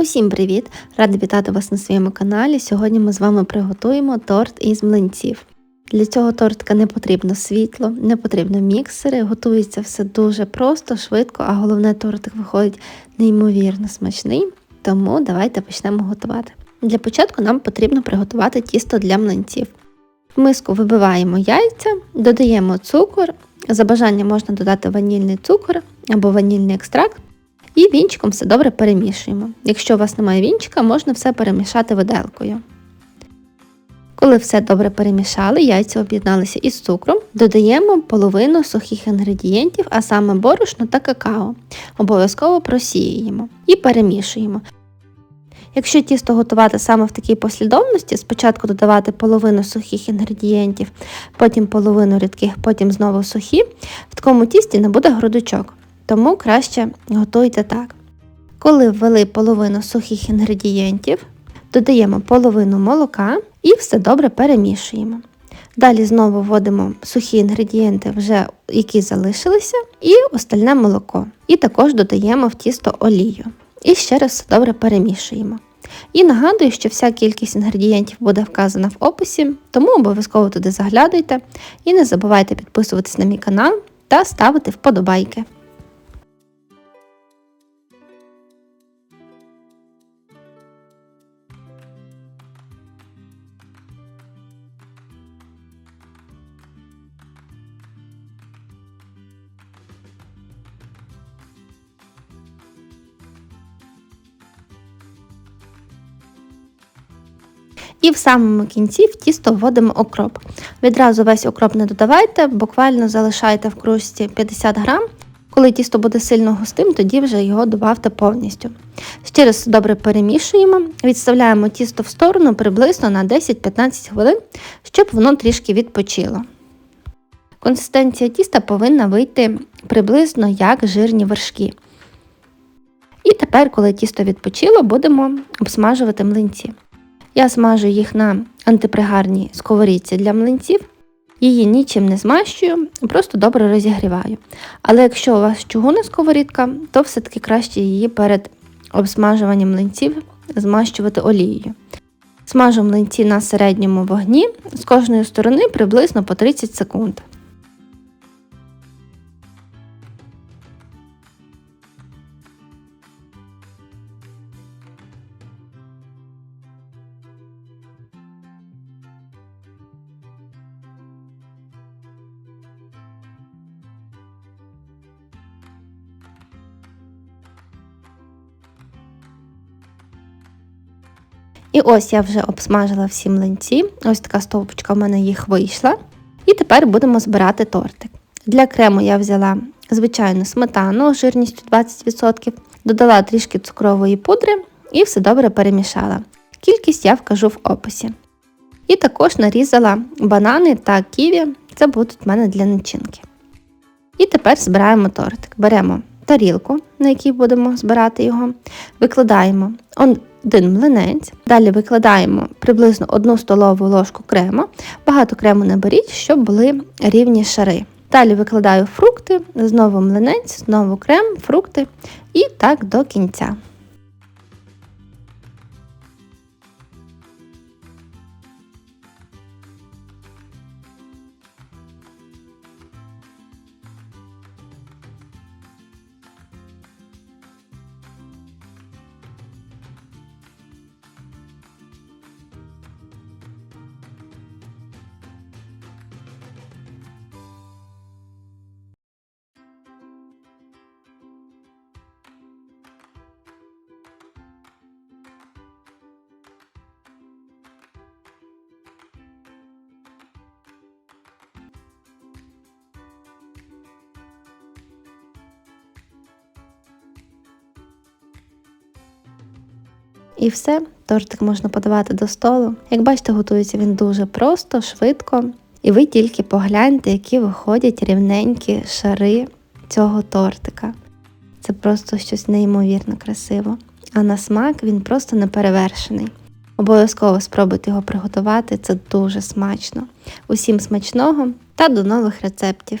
Усім привіт! Рада вітати вас на своєму каналі. Сьогодні ми з вами приготуємо торт із млинців. Для цього тортика не потрібно світло, не потрібно міксери, готується все дуже просто, швидко, а головне тортик виходить неймовірно смачний, тому давайте почнемо готувати. Для початку нам потрібно приготувати тісто для млинців. В миску вибиваємо яйця, додаємо цукор, за бажанням можна додати ванільний цукор або ванільний екстракт. І вінчиком все добре перемішуємо. Якщо у вас немає вінчика, можна все перемішати виделкою. Коли все добре перемішали, яйця об'єдналися із цукром, додаємо половину сухих інгредієнтів, а саме борошно та какао. Обов'язково просіюємо і перемішуємо. Якщо тісто готувати саме в такій послідовності, спочатку додавати половину сухих інгредієнтів, потім половину рідких, потім знову сухі, в такому тісті не буде грудочок тому краще готуйте так. Коли ввели половину сухих інгредієнтів, додаємо половину молока і все добре перемішуємо. Далі знову вводимо сухі інгредієнти, вже які залишилися, і остальне молоко. І також додаємо в тісто олію. І ще раз все добре перемішуємо. І нагадую, що вся кількість інгредієнтів буде вказана в описі, тому обов'язково туди заглядуйте і не забувайте підписуватись на мій канал та ставити вподобайки. І в самому кінці в тісто вводимо окроп. Відразу весь окроп не додавайте, буквально залишайте в кружці 50 грам. Коли тісто буде сильно густим, тоді вже його додавте повністю. Ще раз добре перемішуємо, відставляємо тісто в сторону приблизно на 10-15 хвилин, щоб воно трішки відпочило. Консистенція тіста повинна вийти приблизно як жирні вершки. І тепер, коли тісто відпочило, будемо обсмажувати млинці. Я смажу їх на антипригарній сковорідці для млинців. Її нічим не змащую, просто добре розігріваю. Але якщо у вас чугунна сковорідка, то все-таки краще її перед обсмажуванням млинців змащувати олією. Смажу млинці на середньому вогні з кожної сторони приблизно по 30 секунд. І ось я вже обсмажила всі млинці. Ось така стовпочка в мене їх вийшла. І тепер будемо збирати тортик. Для крему я взяла звичайну сметану жирністю 20%, додала трішки цукрової пудри і все добре перемішала. Кількість я вкажу в описі. І також нарізала банани та ківі, це будуть в мене для начинки. І тепер збираємо тортик. Беремо тарілку, на якій будемо збирати його, викладаємо один млинець. Далі викладаємо приблизно 1 столову ложку крему. Багато крему не беріть, щоб були рівні шари. Далі викладаю фрукти, знову млинець, знову крем, фрукти і так до кінця. І все, тортик можна подавати до столу. Як бачите, готується він дуже просто, швидко. І ви тільки погляньте, які виходять рівненькі шари цього тортика. Це просто щось неймовірно красиво. А на смак він просто неперевершений. Обов'язково спробуйте його приготувати, це дуже смачно. Усім смачного та до нових рецептів!